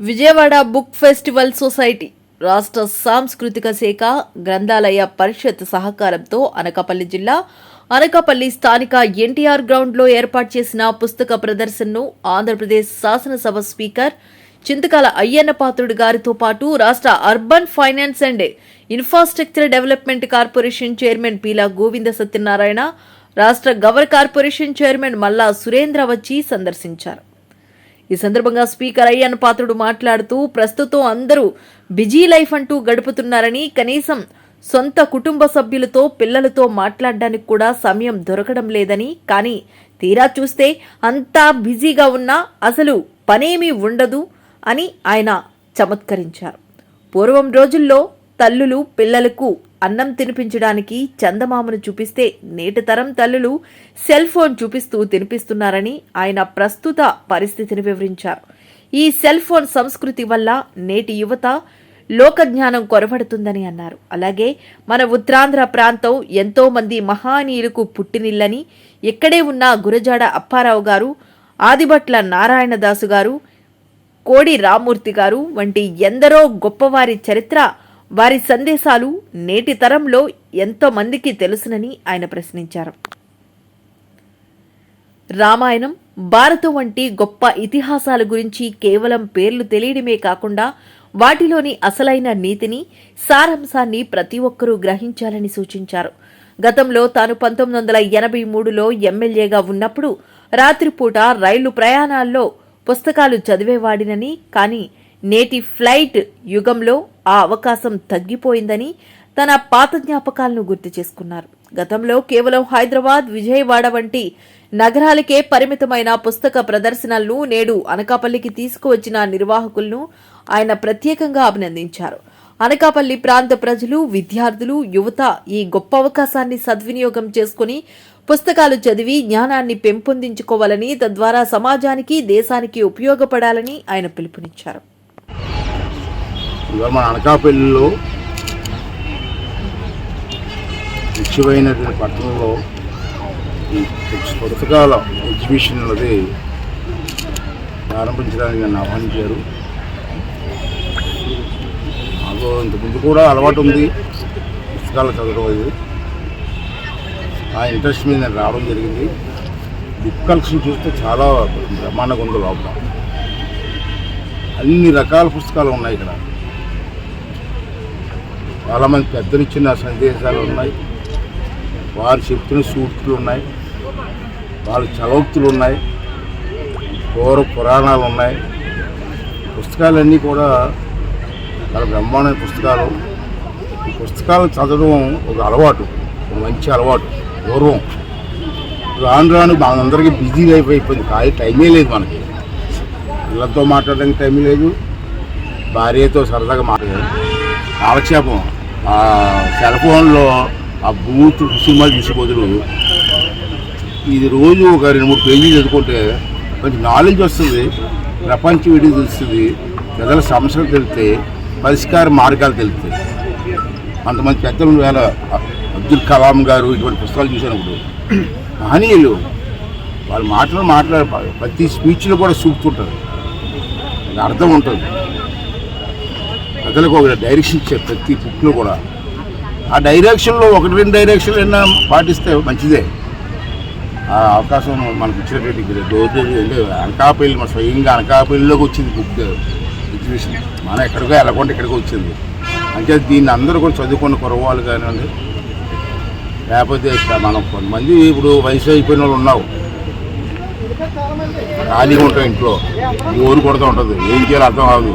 Vijayawada book festival society రాష్ట్ర సాంస్కృతిక శాఖ గ్రంథాలయ పరిషత్ సహకారంతో అనకాపల్లి జిల్లా అనకాపల్లి స్థానిక ఎన్టీఆర్ గ్రౌండ్లో ఏర్పాటు చేసిన పుస్తక ప్రదర్శనను ఆంధ్రప్రదేశ్ శాసనసభ స్పీకర్ చింతకాల అయ్యన్న పాత్రుడు గారితో పాటు రాష్ట్ర urban finance and infrastructure development corporation chairman Peela Govinda Satyanarayana రాష్ట్ర గవర్ కార్పొరేషన్ చైర్మన్ మల్లా సురేంద్ర వచ్చి సందర్శించారు. ఈ సందర్భంగా స్పీకర్ అయ్యన్ పాత్రుడు మాట్లాడుతూ ప్రస్తుతం అందరూ బిజీ లైఫ్ అంటూ గడుపుతున్నారని కనీసం సొంత కుటుంబ సభ్యులతో పిల్లలతో మాట్లాడడానికి కూడా సమయం దొరకడం లేదని. కానీ తీరా చూస్తే అంతా బిజీగా ఉన్నా అసలు పనేమీ ఉండదు అని ఆయన చమత్కరించారు. పూర్వం రోజుల్లో తల్లులు పిల్లలకు అన్నం తినిపించడానికి చందమామను చూపిస్తే నేటి తరం తల్లులు సెల్ ఫోన్ చూపిస్తూ తినిపిస్తున్నారని ఆయన ప్రస్తుత పరిస్థితిని వివరించారు. ఈ సెల్ ఫోన్ సంస్కృతి వల్ల నేటి యువత లోక జ్ఞానం అన్నారు. అలాగే మన ఉత్తరాంధ్ర ప్రాంతం ఎంతో మంది మహానీయులకు పుట్టినిల్లని ఎక్కడే ఉన్న గురజాడ అప్పారావు గారు ఆదిభట్ల నారాయణదాసు గారు కోడి రామూర్తి గారు వంటి ఎందరో గొప్పవారి చరిత్ర వారి సందేశాలు నేటి తరంలో ఎంతో మందికి తెలుసునని ఆయన ప్రశ్నించారు. రామాయణం భారతం వంటి గొప్ప ఇతిహాసాల గురించి కేవలం పేర్లు తెలియడమే కాకుండా వాటిలోని అసలైన నీతిని సారాంశాన్ని ప్రతి ఒక్కరూ గ్రహించాలని సూచించారు. గతంలో తాను పంతొమ్మిది వందల ఎనభై మూడులో ఎమ్మెల్యేగా ఉన్నప్పుడు రాత్రిపూట రైలు ప్రయాణాల్లో పుస్తకాలు చదివేవాడినని కానీ నేటి ఫ్లైట్ యుగంలో ఆ అవకాశం తగ్గిపోయిందని తన పాత జ్ఞాపకాలను గుర్తు చేసుకున్నారు. గతంలో కేవలం హైదరాబాద్ విజయవాడ వంటి నగరాలకే పరిమితమైన పుస్తక ప్రదర్శనలను నేడు అనకాపల్లికి తీసుకువచ్చిన నిర్వాహకులను ఆయన ప్రత్యేకంగా అభినందించారు. అనకాపల్లి ప్రాంత ప్రజలు విద్యార్థులు యువత ఈ గొప్ప అవకాశాన్ని సద్వినియోగం చేసుకుని పుస్తకాలు చదివి జ్ఞానాన్ని పెంపొందించుకోవాలని తద్వారా సమాజానికి దేశానికి ఉపయోగపడాలని ఆయన పిలుపునిచ్చారు. ఇవాళ మన అనకాపల్లిలో ముఖ్యమైనటువంటి పట్టణంలో ఈ పుస్తకాల ఎగ్జిబిషన్ అనేది ప్రారంభించడానికి నన్ను ఆహ్వానించారు. నాకు ఇంతకుముందు కూడా అలవాటు ఉంది పుస్తకాలు చదవడం ఆ ఇంట్రెస్ట్ మీద నేను రావడం జరిగింది. బుక్ కలెక్షన్ చూస్తే చాలా బ్రహ్మాండంగా ఉంది లోపల. అన్ని రకాల పుస్తకాలు ఉన్నాయి ఇక్కడ. చాలామంది పెద్దలు ఇచ్చిన సందేశాలు ఉన్నాయి. వారు చెప్తున్న సూక్తులు ఉన్నాయి. వాళ్ళ చలోక్తులు ఉన్నాయి. పూర్వ పురాణాలు ఉన్నాయి. పుస్తకాలన్నీ కూడా చాలా బ్రహ్మాండమైన పుస్తకాలు. ఈ పుస్తకాలు చదవడం ఒక అలవాటు ఒక మంచి అలవాటు పూర్వం రాను రాను మనందరికీ బిజీ లైఫ్ అయిపోయింది. కానీ టైమే లేదు మనకి. పిల్లలతో మాట్లాడడానికి టైం లేదు. భార్యతో సరదాగా మాట్లాడారు కాలక్షేపం. సెల్ ఫోన్లో ఆ బూత్ సినిమాలు చూసే బదులు ఇది రోజు ఒక రెండు మూడు పేజీలు చదువుకుంటే కొంచెం నాలెడ్జ్ వస్తుంది ప్రపంచం విడి తెలుస్తుంది ప్రజల సమస్యలు తెలుస్తాయి పరిష్కార మార్గాలు తెలుస్తాయి అంతమంది పెద్దలు వేళ అబ్దుల్ కలాం గారు ఇటువంటి పుస్తకాలు చూసినప్పుడు మహనీయులు వాళ్ళు మాటలు మాట్లాడే ప్రతి స్పీచ్లో కూడా చూపుతుంటారు అది అర్థం ఉంటుంది. ప్రజలకు ఒక డైరెక్షన్ ఇచ్చారు ప్రతి బుక్లో కూడా. ఆ డైరెక్షన్లో ఒకటి రెండు డైరెక్షన్లు అయినా పాటిస్తే మంచిదే. ఆ అవకాశం మనకు ఇచ్చినటువంటి రోజు అంటే అనకాపల్లి మన స్వయంగా అనకాపల్లిలోకి వచ్చింది బుక్ ఎగ్జిబిషన్ మనం ఎక్కడికో వెళ్ళకుండా ఇక్కడికి వచ్చింది. అంటే దీన్ని అందరూ కూడా చదువుకున్న కురవాళ్ళు కానివ్వండి లేకపోతే మనం కొంతమంది ఇప్పుడు వయసు అయిపోయిన వాళ్ళు ఉన్నావు. ఖాళీగా ఉంటాం ఇంట్లో. ఊరు కొడుతూ ఉంటుంది. ఏం చేయాలో అర్థం కాదు.